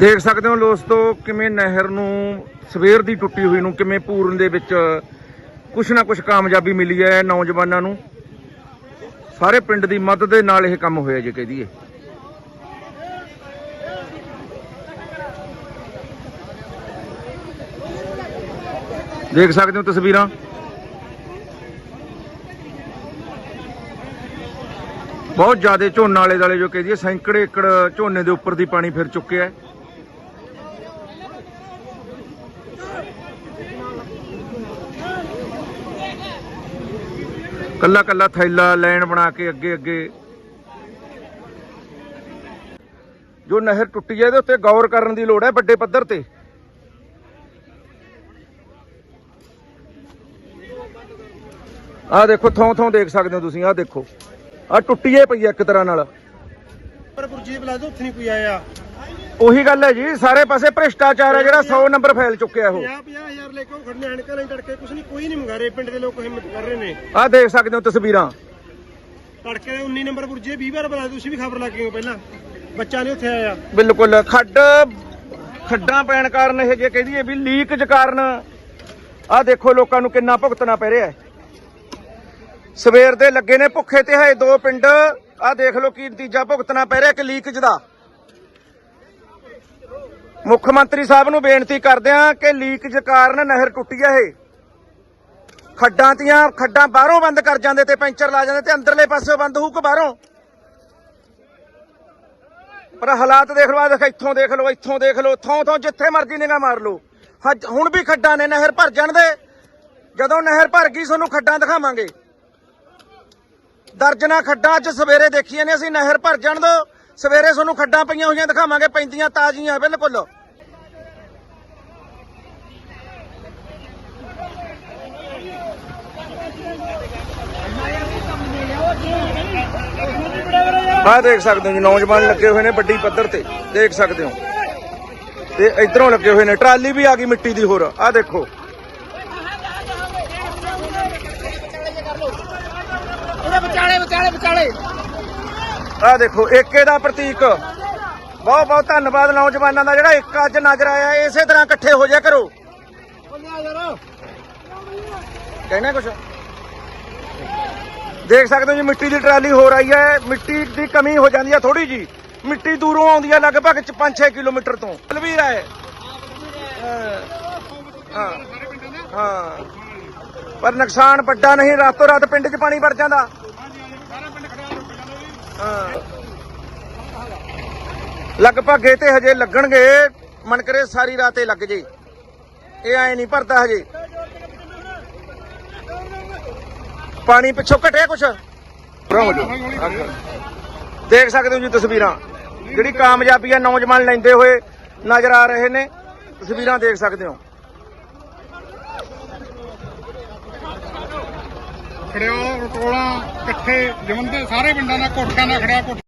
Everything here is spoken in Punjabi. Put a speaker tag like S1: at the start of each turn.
S1: ਦੇਖ ਸਕਦੇ ਹੋ ਦੋਸਤੋ ਕਿਵੇਂ ਨਹਿਰ ਨੂੰ, ਸਵੇਰ ਦੀ ਟੁੱਟੀ ਹੋਈ ਨੂੰ ਕਿਵੇਂ ਪੂਰਨ ਦੇ ਵਿੱਚ ਕੁਛ ਨਾ ਕੁਛ ਕਾਮਯਾਬੀ ਮਿਲੀ ਹੈ ਨੌਜਵਾਨਾਂ ਨੂੰ। ਸਾਰੇ ਪਿੰਡ ਦੀ ਮਦਦ ਦੇ ਨਾਲ ਇਹ ਕੰਮ ਹੋਇਆ ਜੇ ਕਹਿ ਦਈਏ। ਦੇਖ ਸਕਦੇ ਹੋ ਤਸਵੀਰਾਂ। ਬਹੁਤ ਜ਼ਿਆਦਾ ਝੋਨਾ ਵਾਲੇ ਦਾਲੇ ਜੋ ਕਹਦੀ ਸੈਂਕੜੇ ਏਕੜ ਝੋਨੇ ਦੇ ਉੱਪਰ ਦੀ ਪਾਣੀ ਫਿਰ ਚੁੱਕਿਆ ਹੈ। ਕੱਲਾ ਕੱਲਾ ਥੈਲਾ ਲਾਈਨ ਬਣਾ ਕੇ ਅੱਗੇ ਅੱਗੇ। ਜੋ ਨਹਿਰ ਟੁੱਟੀ ਹੈ ਇਹਦੇ ਉੱਤੇ ਗੌਰ ਕਰਨ ਦੀ ਲੋੜ ਹੈ ਵੱਡੇ ਪੱਧਰ ਤੇ। ਆਹ ਦੇਖੋ, ਥੋਂ ਥੋਂ ਦੇਖ ਸਕਦੇ ਹੋ ਤੁਸੀਂ, ਆਹ ਦੇਖੋ। ਆਹ ਟੁੱਟੀਏ ਪਈ ਹੈ ਇੱਕ ਤਰ੍ਹਾਂ ਨਾਲ।
S2: ਪਰ ਗੁਰਜੀਤ ਬੁਲਾ ਉੱਥੇ ਨਹੀਂ ਕੋਈ ਆਇਆ।
S1: ਉਹੀ ਗੱਲ ਹੈ ਜੀ ਸਾਰੇ ਪਾਸੇ ਭ੍ਰਿਸ਼ਟਾਚਾਰ ਹੈ ਜਿਹੜਾ 100 ਨੰਬਰ ਫੈਲ ਚੁੱਕਿਆ ਉਹ।
S2: 50 ਹਜ਼ਾਰ ਲੈ ਕੇ ਉਹ ਖੜਨੇ ਐਨਕਾਂ ਲਈ ਤੜਕੇ ਕੁਛ ਨਹੀਂ ਕੋਈ ਨਹੀਂ ਮੰਗਾ ਰਹੇ ਪਿੰਡ ਦੇ ਲੋਕ ਹਿੰਮਤ ਕਰ ਰਹੇ ਨੇ।
S1: ਆਹ ਦੇਖ ਸਕਦੇ ਹੋ ਤਸਵੀਰਾਂ।
S2: ਤੜਕੇ ਦੇ 19 ਨੰਬਰ ਗੁਰਜੀਤ 20 ਵਾਰ ਬੁਲਾ ਤੁਸੀਂ ਵੀ ਖਬਰ ਲਾ ਕੇ ਆਓ ਪਹਿਲਾਂ। ਬੱਚਾ ਨਹੀਂ ਉੱਥੇ ਆਇਆ।
S1: ਬਿਲਕੁਲ ਖੱਡ ਖੱਡਾਂ ਪੈਣ ਕਾਰਨ ਇਹ ਜੇ ਕਹਦੀਏ ਵੀ ਲੀਕਜ ਕਾਰਨ ਆਹ ਦੇਖੋ ਲੋਕਾਂ ਨੂੰ ਕਿੰਨਾ ਭੁਗਤਣਾ ਪੈ ਰਿਹਾ ਹੈ। ਸਵੇਰ ਦੇ ਲੱਗੇ ਨੇ ਭੁੱਖੇ ਤੇ ਹੈ ਦੋ ਪਿੰਡ ਆਹ ਦੇਖ ਲਓ ਕੀ ਨਤੀਜਾ ਭੁਗਤਣਾ ਪੈ ਰਿਹਾ ਕਿ ਲੀਕਜ ਦਾ। ਮੁੱਖ ਮੰਤਰੀ ਸਾਹਿਬ ਨੂੰ ਬੇਨਤੀ ਕਰਦੇ ਆ ਕਿ ਲੀਕਜ ਕਾਰਨ ਨਹਿਰ ਟੁੱਟੀ ਹੈ ਇਹ। ਖੱਡਾਂ ਤੀਆਂ, ਖੱਡਾਂ ਬਾਹਰੋਂ ਬੰਦ ਕਰ ਜਾਂਦੇ ਤੇ ਪੈਂਚਰ ਲਾ ਜਾਂਦੇ ਤੇ ਅੰਦਰਲੇ ਪਾਸੇ ਬੰਦ ਹੋਊ ਕਿ ਬਾਹਰੋਂ? ਪਰ ਹਾਲਾਤ ਦੇਖ ਲਓ, ਆਹ ਦੇਖ, ਇੱਥੋਂ ਦੇਖ ਲਓ, ਇੱਥੋਂ ਦੇਖ ਲਓ, ਥੋਂ ਥੋਂ ਜਿੱਥੇ ਮਰਜ਼ੀ ਨਿਗਾਹ ਮਾਰ ਲਓ। ਹਜ- ਹੁਣ ਵੀ ਖੱਡਾਂ ਨੇ ਨਹਿਰ ਭਰ ਜਾਣ ਦੇ ਜਦੋਂ ਨਹਿਰ ਭਰ ਗਈ, ਤੁਹਾਨੂੰ ਖੱਡਾਂ ਦਿਖਾਵਾਂਗੇ। ਦਰਜਨਾ ਖੱਡਾਂ ਅੱਜ ਸਵੇਰੇ ਦੇਖੀਆਂ ਨੇ, ਅਸੀਂ ਨਹਿਰ ਭਰ ਜਾਣ ਦੋ। ਸਵੇਰੇ ਤੁਹਾਨੂੰ ਖੱਡਾਂ ਪਈਆਂ ਹੋਈਆਂ ਦਿਖਾਵਾਂਗੇ ਪੈਂਦੀਆਂ ਤਾਜ਼ੀਆਂ ਬਿਲਕੁਲ। ਆਹ ਦੇਖ ਸਕਦੇ ਹੋ ਜੀ ਨੌਜਵਾਨ ਲੱਗੇ ਹੋਏ ਨੇ ਵੱਡੀ ਪੱਧਰ ਤੇ ਦੇਖ ਸਕਦੇ ਹੋ। ਤੇ ਇਧਰੋਂ ਲੱਗੇ ਹੋਏ ਨੇ ਟਰਾਲੀ ਵੀ ਆ ਗਈ ਮਿੱਟੀ ਦੀ ਹੋਰ ਆਹ ਦੇਖੋ।
S2: ਉਹਦੇ ਵਿਚਾਲੇ ਵਿਚਾਲੇ ਵਿਚਾਲੇ।
S1: ਆਹ ਦੇਖੋ, ਏਕੇ ਦਾ ਪ੍ਰਤੀਕ। ਬਹੁਤ ਬਹੁਤ ਧੰਨਵਾਦ ਨੌਜਵਾਨਾਂ ਦਾ, ਜਿਹੜਾ ਇੱਕ ਅੱਜ ਨਜ਼ਰ ਆਇਆ, ਇਸੇ ਤਰ੍ਹਾਂ ਇਕੱਠੇ ਹੋ ਜਾ ਕਰੋ।
S2: ਬੋਲਿਆ
S1: ਕਹਿਣਾ ਕੁਛ? ਦੇਖ ਸਕਦੇ ਹੋ ਜੀ, ਮਿੱਟੀ ਦੀ ਟਰਾਲੀ ਹੋ ਰਹੀ ਹੈ, ਮਿੱਟੀ ਦੀ ਕਮੀ ਹੋ ਜਾਂਦੀ ਹੈ ਥੋੜੀ ਜੀ ਮਿੱਟੀ ਦੂਰੋਂ ਆਉਂਦੀ ਹੈ, ਲਗਭਗ 5-6 ਕਿਲੋਮੀਟਰ ਤੋਂ। ਬਲਵੀਰ ਹੈ ਹਾਂ ਹਾਂ। ਪਰ ਨੁਕਸਾਨ ਵੱਡਾ ਨਹੀਂ, ਰਾਤੋਂ ਰਾਤ ਪਿੰਡ 'ਚ ਪਾਣੀ ਵੜ ਜਾਂਦਾ। ਹਾਂ। ਲਗਭਗ ਇਹ ਤੇ ਹਜੇ ਲੱਗਣਗੇ। ਮਨ ਕਰੇ ਸਾਰੀ ਰਾਤ ਇਹ ਲੱਗ ਜੇ। ਇਹ ਐ ਨਹੀਂ ਭਰਦਾ ਹਜੇ। ਪਾਣੀ ਪਿੱਛੋਂ ਘਟਿਆ ਕੁਛ? ਦੇਖ ਸਕਦੇ ਹੋ ਜੀ ਤਸਵੀਰਾਂ। ਜਿਹੜੀ ਕਾਮਯਾਬੀ ਹੈ ਨੌਜਵਾਨ ਲੈਂਦੇ ਹੋਏ ਨਜ਼ਰ ਆ ਰਹੇ ਨੇ ਤਸਵੀਰਾਂ ਦੇਖ ਸਕਦੇ ਹੋ।
S3: ਖੜਿਆ ਰਟੋਲਾ ਇਕੱਠੇ ਜਮੰਦੇ ਸਾਰੇ ਪਿੰਡਾਂ ਦਾ ਕੋਠਿਆਂ ਨਾਲ ਖੜਿਆ ਕੋਠਾ